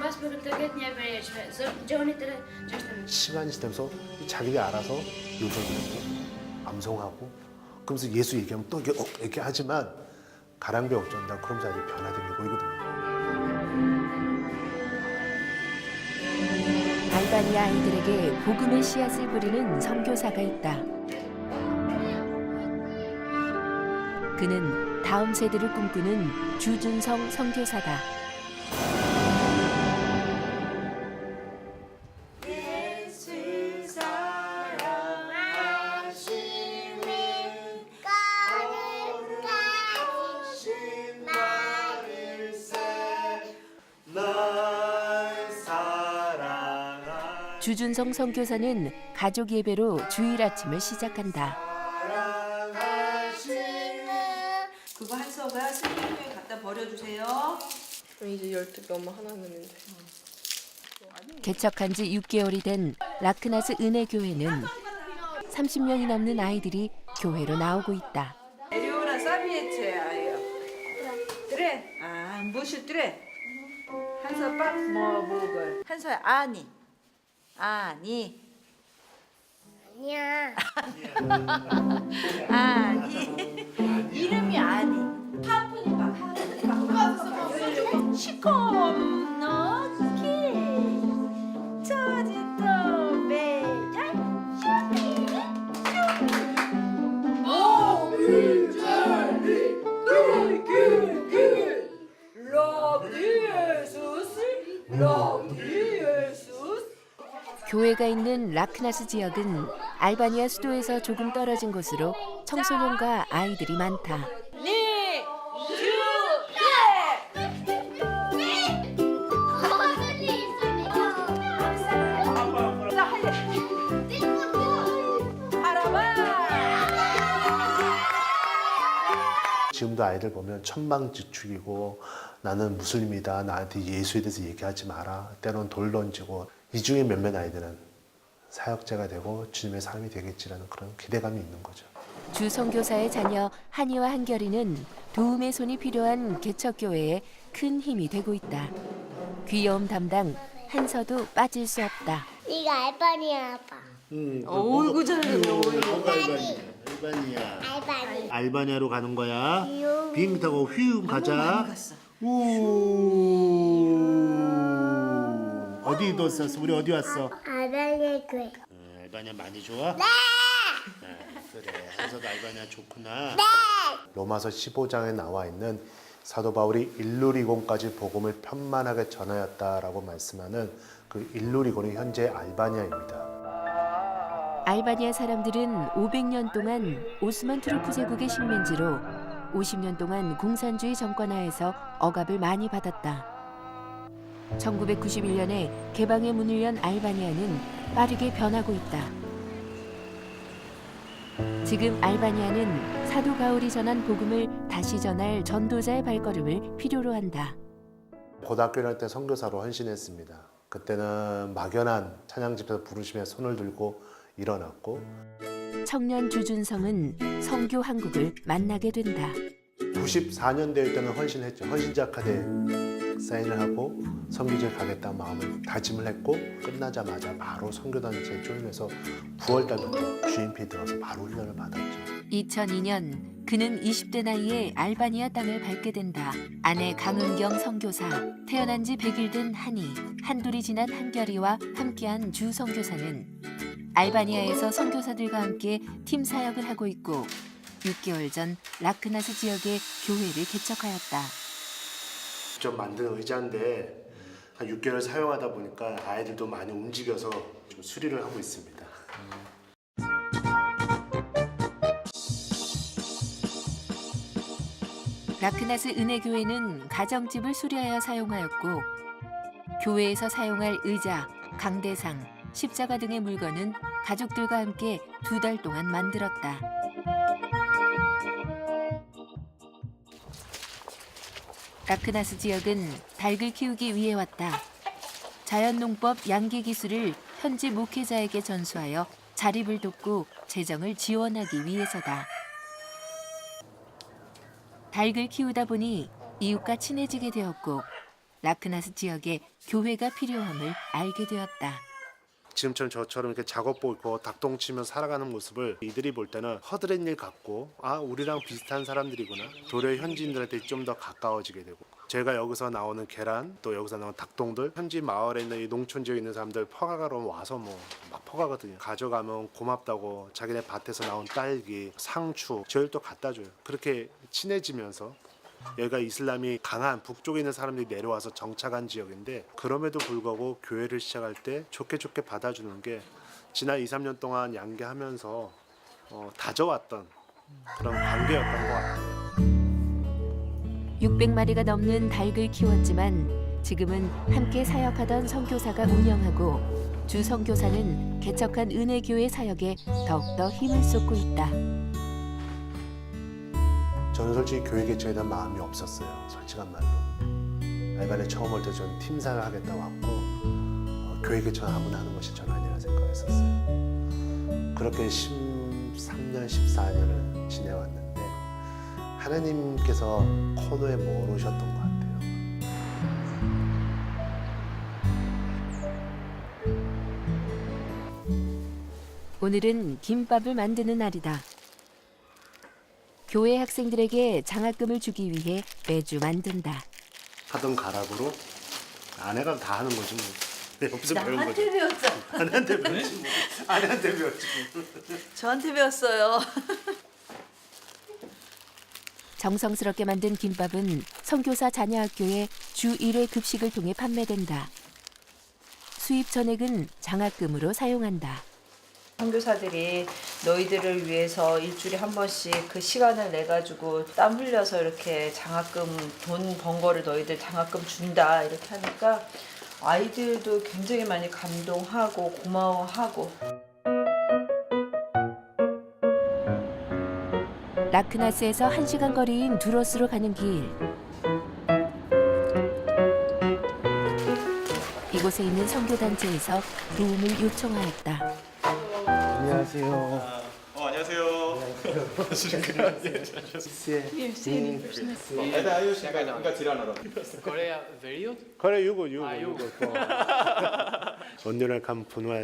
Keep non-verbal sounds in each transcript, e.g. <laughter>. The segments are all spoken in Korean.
tam 시간이 지나면서 자기가 알아서 요절되고 암송하고 그러면서 예수 얘기하면 또 이렇게, 어, 이렇게 하지만 가랑비 없전다 그러면서 아주 변화된 게 보이거든요. 알바니아 아이들에게 복음의 씨앗을 뿌리는 선교사가 있다. 그는 다음 세대를 꿈꾸는 주준성 선교사다. 주준성 선교사는 가족 예배로 주일 아침을 시작한다. 그거 한 서가 스님에 갖다 버려주세요. 이제 12개 엄마 하나 넣는데. 개척한 지 6개월이 된 라크나스 은혜교회는 30명이 넘는 아이들이 교회로 나오고 있다. 에리오라 사비에체예요. 그래. 아, 무엇이 그래? 한서 빡뭐 뭐걸? 한서야 아니. 아니. 아니야. 아니. 이름이 아니. 하프니까 하프니까. 시커 교회가 있는 라크나스 지역은 알바니아 수도에서 조금 떨어진 곳으로 청소년과 아이들이 많다. 네. 지금도 아이들 보면 천방지축이고 나는 무슬림이다 나한테 예수에 대해서 얘기하지 마라 때론 돌 던지고 이 중에 몇몇 아이들은 사역자가 되고 주님의 사람이 되겠지라는 그런 기대감이 있는 거죠. 주 선교사의 자녀 한이와 한결이는 도움의 손이 필요한 개척교회에 큰 힘이 되고 있다. 귀여움 담당 한서도 빠질 수 없다. 네가 알바니아 아빠. 응. 어이구 잘했네. 알바니아. 알바니. 알바니아로 가는 거야. 비행기 타고 휘웅 가자. 우. 어디 뒀었어? 우리 어디 왔어? 알바니아 교회. 어, 알바니아 많이 좋아? 네. 그래. 한서도 알바니아 좋구나. 네. 로마서 15장에 나와 있는 사도 바울이 일루리곤까지 복음을 편만하게 전하였다라고 말씀하는 그 일루리곤이 현재 알바니아입니다. 알바니아 사람들은 500년 동안 오스만 투르크 제국의 식민지로 50년 동안 공산주의 정권 하에서 억압을 많이 받았다. 1991년에 개방의 문을 연 알바니아는 빠르게 변하고 있다. 지금 알바니아는 사도 바울이 전한 복음을 다시 전할 전도자의 발걸음을 필요로 한다. 고등학교 다닐 때 선교사로 헌신했습니다. 그때는 막연한 찬양 집에서 부르심에 손을 들고 일어났고 청년 주준성은 성교 한국을 만나게 된다. 94년대 때는 헌신했죠. 헌신자 카드에 사인을 하고 선교지에 가겠다는 마음을 다짐을 했고 끝나자마자 바로 선교단체에 조인해서 9월 달부터 GMP 들어서 바로 훈련을 받았죠. 2002년 그는 20대 나이에 알바니아 땅을 밟게 된다. 아내 강은경 선교사, 태어난 지 100일 된 한이, 한둘이 지난 한결이와 함께한 주 선교사는 알바니아에서 선교사들과 함께 팀 사역을 하고 있고 6개월 전 라크나스 지역에 교회를 개척하였다. 직접 만든 의자인데 한 6개월 사용하다 보니까 아이들도 많이 움직여서 좀 수리를 하고 있습니다. 라크나스 은혜교회는 가정집을 수리하여 사용하였고 교회에서 사용할 의자, 강대상, 십자가 등의 물건은 가족들과 함께 두 달 동안 만들었다. 라크나스 지역은 닭을 키우기 위해 왔다. 자연농법 양계 기술을 현지 목회자에게 전수하여 자립을 돕고 재정을 지원하기 위해서다. 닭을 키우다 보니 이웃과 친해지게 되었고 라크나스 지역에 교회가 필요함을 알게 되었다. 지금처럼 저처럼 이렇게 작업복 입고 닭똥 치며 살아가는 모습을 이들이 볼 때는 허드렛 일 같고 아 우리랑 비슷한 사람들이구나. 도려 현지인들한테 좀 더 가까워지게 되고. 제가 여기서 나오는 계란 또 여기서 나오는 닭똥들 현지 마을에 있는 이 농촌 지역에 있는 사람들 퍼가가러 와서 뭐 막 퍼가거든요. 가져가면 고맙다고 자기네 밭에서 나온 딸기 상추 저희를 또 갖다 줘요. 그렇게 친해지면서 여기가 이슬람이 강한 북쪽에 있는 사람들이 내려와서 정착한 지역인데 그럼에도 불구하고 교회를 시작할 때 좋게 좋게 받아주는 게 지난 2, 3년 동안 양계하면서 어, 다져왔던 그런 관계였던 것 같아요. 600마리가 넘는 닭을 키웠지만 지금은 함께 사역하던 선교사가 운영하고 주 선교사는 개척한 은혜교회 사역에 더욱더 힘을 쏟고 있다. 저는 솔직히 교회 개척에 대한 마음이 없었어요. 솔직한 말로. 알바에 처음 올 때 저는 팀사를 하겠다고 왔고 어, 교회 개척은 아무나 하는 것이 전 아니라 생각했었어요. 그렇게 13년, 14년을 지내왔는데 하나님께서 코너에 몰으셨던 것 같아요. 오늘은 김밥을 만드는 날이다. 교회 학생들에게 장학금을 주기 위해 매주 만든다. 하던 가락으로 아내가 다 하는 거지 뭐. 내 옆에서 배운 거지. 나한테 배웠죠. 아내한테 배웠지 뭐. 아내한테 배웠지 뭐. 저한테 배웠어요. 정성스럽게 만든 김밥은 선교사 자녀학교에 주 1회 급식을 통해 판매된다. 수입 전액은 장학금으로 사용한다. 선교사들이 너희들을 위해서 일주일에 한 번씩 그 시간을 내 가지고 땀 흘려서 이렇게 장학금 돈 번 거를 너희들 장학금 준다 이렇게 하니까 아이들도 굉장히 많이 감동하고 고마워하고 라크나스에서 1시간 거리인 두로스로 가는 길. 이곳에 있는 선교단체에서 도움을 요청하였다. 안녕하세요. 어, 안녕하세요.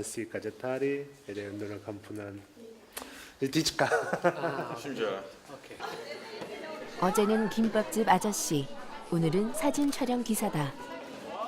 수 있까지 타리. 이래 언니랑 감분한. 디치카. 심지어 어제는 김밥집 아저씨, 오늘은 사진 촬영 기사다.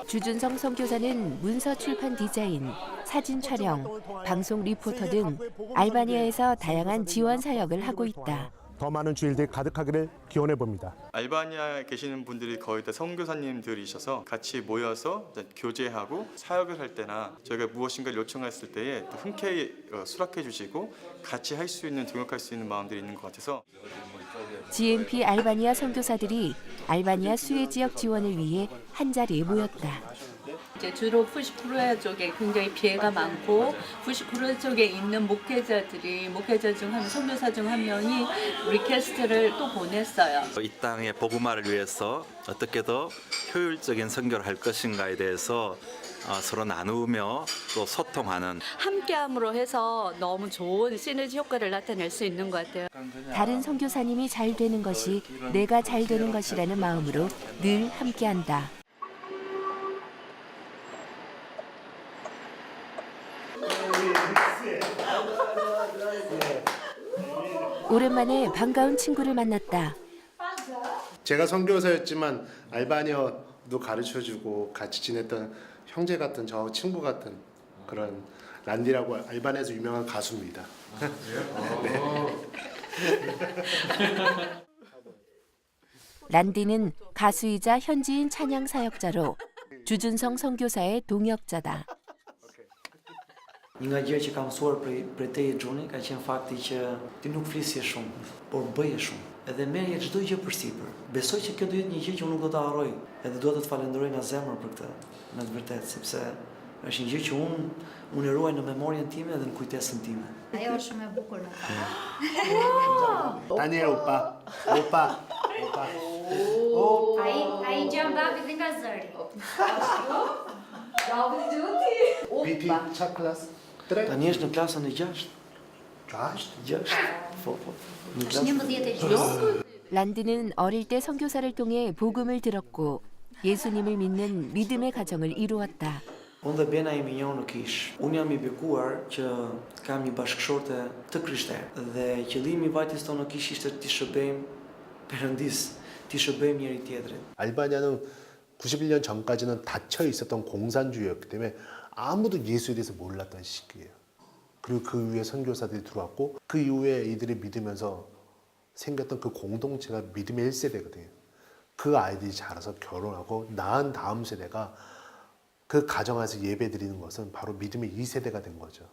주준성 선교사는 문서 출판 디자인, 사진 촬영, 방송 리포터 등 알바니아에서 다양한 지원 사역을 하고 있다. 더 많은 주일들이 가득하기를 기원해 봅니다. 알바니아에 계시는 분들이 거의 다 선교사님들이셔서 같이 모여서 교제하고 사역을 할 때나 저희가 무엇인가를 요청했을 때에 또 흔쾌히 어, 수락해 주시고 같이 할 수 있는 동역할 수 있는 마음들이 있는 것 같아서 GMP 알바니아 선교사들이 알바니아 수혜 지역 지원을 위해 한 자리에 모였다. 이제 주로 푸시쿠르 쪽에 굉장히 피해가 많고 푸시쿠르 쪽에 있는 목회자들이 목회자 중 한 선교사 중 한 명이 리퀘스트를 또 보냈어요. 이 땅의 복음화를 위해서 어떻게 더 효율적인 선교를 할 것인가에 대해서 어, 서로 나누며 또 소통하는 함께함으로 해서 너무 좋은 시너지 효과를 나타낼 수 있는 것 같아요. 다른 선교사님이 잘 되는 것이 내가 잘 되는 것이라는 마음으로 늘 함께한다. 오랜만에 반가운 친구를 만났다. 제가 선교사였지만 알바니아도 가르쳐주고 같이 지냈던 형제 같은 저 친구 같은 그런 란디라고 알바니아에서 유명한 가수입니다. 란디는 가수이자 현지인 찬양 사역자로 주준성 선교사의 동역자다. Një nga gjë që kam mësuar prej prej teje Xhuni ka qenë fakti që ti nuk flisje shumë, por bëje shumë. Edhe merrje çdo gjë përsipër. Besoj që kjo do jetë një gjë që unë nuk do ta harroj, edhe dua të të falenderoj nga zemra për këtë, në të vërtetë, sepse është një gjë që unë unë e ruaj në memorien time dhe në kujtesën time. Ajo është shumë e bukur në 다니엘 오빠, 오빠, 오빠. Ai, ai gjan babit dhe nga zëri. BP çak klas? Tre. Tani është në klasën e 6. Gjashtë? 6. Po, po. Në klasën 11 e gjysmë. 란디는 어릴 때 선교사를 통해 복음을 들었고 예수님을 믿는 믿음의 가정을 이루었다. Unë dhe Bena imi njohë në kish. Unë jam i bekuar që kam një bashkëshorte të krishter. Dhe qëllimi i vajtës tonë në kish ishte të shëbejmë Perëndis, të shëbejmë njëri tjetrit. 알바니아는 91년 전까지는 닫혀 있었던 공산주의였기 때문에 아무도 예수에 대해서 몰랐던 시기예요. 그리고 그 위에 선교사들이 들어왔고 그 이후에 이들이 믿으면서 생겼던 그 공동체가 믿음의 1세대거든요. 그 아이들이 자라서 결혼하고 낳은 다음 세대가 그 가정에서 예배 드리는 것은 바로 믿음의 2세대가 된 거죠.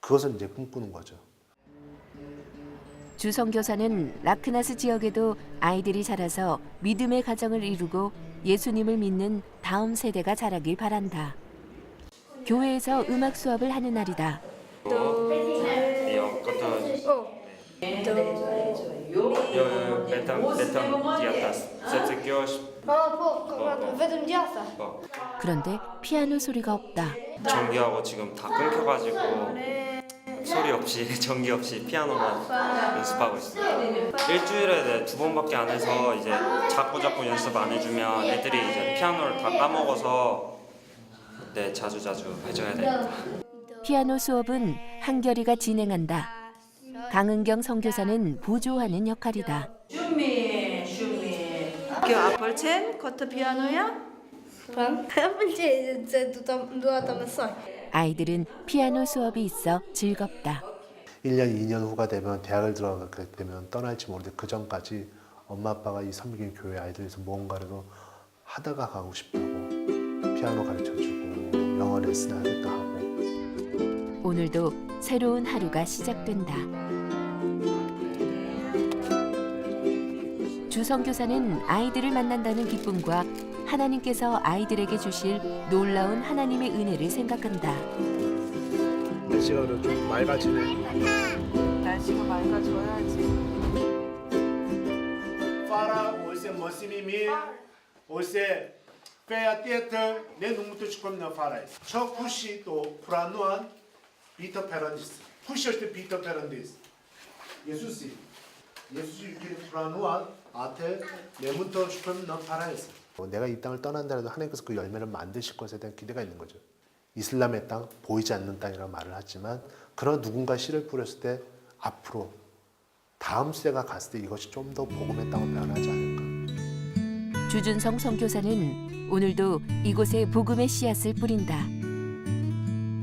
그것을 이제 꿈꾸는 거죠. 주 선교사는 라크나스 지역에도 아이들이 자라서 믿음의 가정을 이루고 예수님을 믿는 다음 세대가 자라길 바란다. 교회에서 음악 수업을 하는 날이다. 그런데 피아노 소리가 없다. 전기하고 지금 다 끊겨가지고 소리 없이 <laughs> 전기 없이 피아노만 연습하고 있습니다. 일주일에 두 번밖에 안 해서 이제 자꾸 자꾸 연습 안 해주면 애들이 이제 피아노를 다 까먹어서 네 자주 자주 해줘야 됩니다. 피아노 수업은 한결이가 진행한다. 강은경 선교사는 보조하는 역할이다. 슈미 슈미. 그 아폴첸 커트 피아노야? 아이들은 피아노 수업이 있어 즐겁다. 1년, 2년 후가 되면 대학을 들어가게 되면 떠날지 모르는데 그 전까지 엄마 아빠가 이 섬긴 교회 아이들에서 무언가라도 하다가 가고 싶다고 피아노 가르쳐주고 영어 레슨 하겠다 하고 오늘도 새로운 하루가 시작된다. 주성교사는 아이들을 만난다는 기쁨과 하나님께서 아이들에게 주실 놀라운 하나님의 은혜를 생각한다. 날씨가 그래도 좀 맑아지네 날씨가 맑아져야지. Ose mosimimi ose feia teater ne numutu çıkım na fara. Çok kuşi to Kur'an'ın Peter Peranist. Kuşi işte Peter Peranist. 예수씨 예수씨 이렇게 불안한 아테 내문터 싶으면 넌 팔아야지. 내가 이 땅을 떠난다라도 하나님께서 그 열매를 만드실 것에 대한 기대가 있는 거죠. 이슬람의 땅, 보이지 않는 땅이라고 말을 하지만 그런 누군가 씨를 뿌렸을 때 앞으로 다음 세대가 갔을 때 이것이 좀 더 복음의 땅으로 변하지 않을까. 주준성 선교사는 오늘도 이곳에 복음의 씨앗을 뿌린다.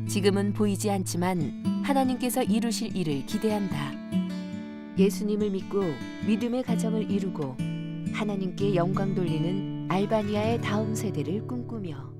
지금은 보이지 않지만 하나님께서 이루실 일을 기대한다. 예수님을 믿고 믿음의 가정을 이루고 하나님께 영광 돌리는 알바니아의 다음 세대를 꿈꾸며